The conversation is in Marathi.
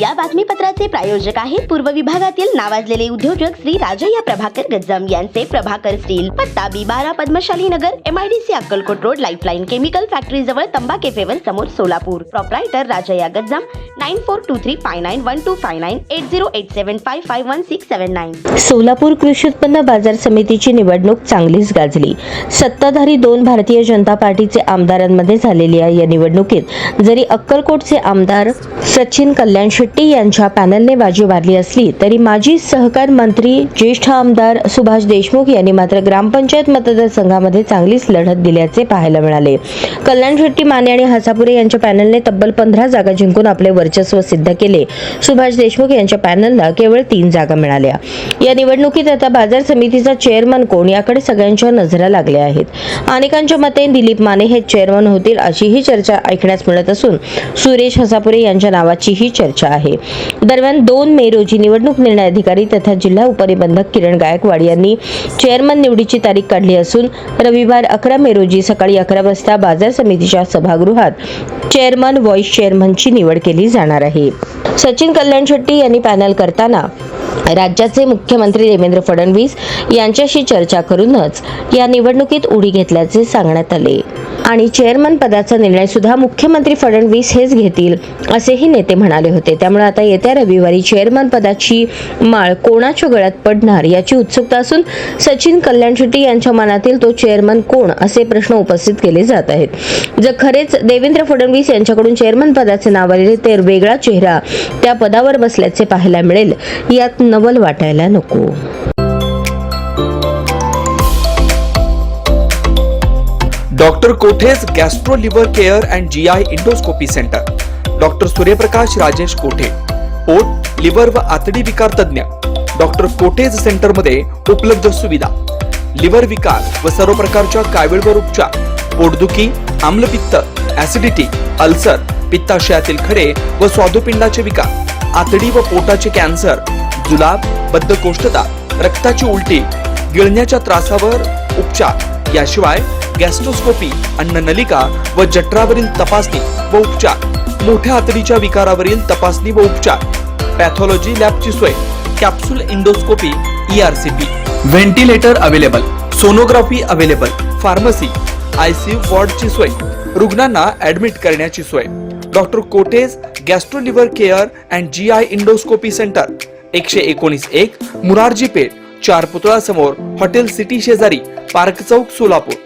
या बातमीपत्राचे प्रायोजक आहेत पूर्व विभागातील नावाजलेले उद्योजक श्री राजय्या प्रभाकर गज्जम यांचे प्रभाकर स्टील पत्ता बी बारा Padmashali Nagar MIDC Akkalkot road lifeline chemical factory जवळ तंबा केफेवर समोर Solapur. Proprietor Rajayya Gajjam nine four two three five nine one two five nine eight zero eight seven five five one six seven nine Solapur कृषी उत्पन्न बाजार समितीची निवडणूक चांगलीच गाजली. सत्ताधारी दोन भारतीय जनता पार्टीचे आमदारांमध्ये झालेल्या या निवडणुकीत जरी अक्कलकोटचे आमदार सचिन कल्याण शेट्टी यांच्या पॅनलने बाजी मारली असली तरी माजी सहकार मंत्री ज्येष्ठ आमदार सुभाष देशमुख यांनी मात्र ग्रामपंचायत मतदारसंघामध्ये चांगलीच लढत दिल्याचे पाहायला मिळाले. कल्याण शेट्टी माने आणि हसापुरे यांच्या पॅनलने तब्बल पंधरा जागा जिंकून आपले वर्चस्व सिद्ध केले. सुभाष देशमुख यांच्या पॅनलला केवळ तीन जागा मिळाल्या. या निवडणुकीत आता बाजार समितीचा चेअरमन कोण याकडे सगळ्यांच्या नजरा लागल्या आहेत. अनेकांच्या मते दिलीप माने हे चेअरमन होतील अशीही चर्चा ऐकण्यास मिळत असून सुरेश हसापुरे यांच्या नावाचीही चर्चा आहे. दरम्यान दोन मे रोजी निवडणूक निर्णय अधिकारी तथा जिल्हा उपनिबंधक किरण गायकवाड यांनी चेअरमन निवडीची तारीख काढली असून रविवार अकरा मे रोजी सकाळी अकरा वाजता बाजार समितीच्या सभागृहात चेअरमन व्हॉइस चेअरमनची निवड केली जाणार आहे. सचिन कल्याण शेट्टी यांनी पॅनल करताना राज्याचे मुख्यमंत्री देवेंद्र फडणवीस यांच्याशी चर्चा करूनच या निवडणुकीत उडी घेतल्याचे सांगण्यात आले. आणि चेअरमन पदाचा निर्णय सुद्धा मुख्यमंत्री फडणवीस हेच घेतील असेही नेते म्हणाले होते. त्यामुळे आता येत्या रविवारी चेअरमन पदाची माळ कोणाच्या गळ्यात पडणार याची उत्सुकता असून सचिन कल्याण शेट्टी यांच्या मनातील तो चेअरमन कोण असे प्रश्न उपस्थित केले जात आहेत. जर खरेच देवेंद्र फडणवीस यांच्याकडून चेअरमन पदाचे नाव आलेले तर वेगळा चेहरा त्या पदावर बसल्याचे पाहायला मिळेल. यात नवल वाटायला नको. Doctor कोठेज gastro liver care and G I endoscopy centre. Doctor Suryaprakash Rajesh Kothe? पोट लिव्हर व आतडी विकार तज्ञ डॉक्टर कोठेज सेंटरमध्ये उपलब्ध सुविधा. लिव्हर विकार व सर्व प्रकारच्या कावीळवर उपचार. पोटदुखी आम्लपित्त ऍसिडिटी अल्सर पित्ताशयातील खडे व स्वादुपिंडाचे विकार. आतडी व पोटाचे कॅन्सर जुलाब बद्धकोष्ठता रक्ताची उलटी गिळण्याच्या त्रासावर उपचार. याशिवाय गॅस्ट्रोस्कोपी अन्ननलिका व जठरावरील तपासणी व उपचार. मोठ्या आतडीच्या विकारावरील तपासणी व उपचार. पॅथॉलॉजी लॅबची सोय. Capsule endoscopy ERCP ventilator available. Sonography available. Pharmacy. ICU वॉर्डची सोय. रुग्णांना ऍडमिट करण्याची सोय. Doctor cottage gastro liver care and G I endoscopy centre. एकशे एकोणीस एक मुरारजी पेठ चार पुतळा समोर हॉटेल सिटी शेजारी पार्क चौक सोलापूर.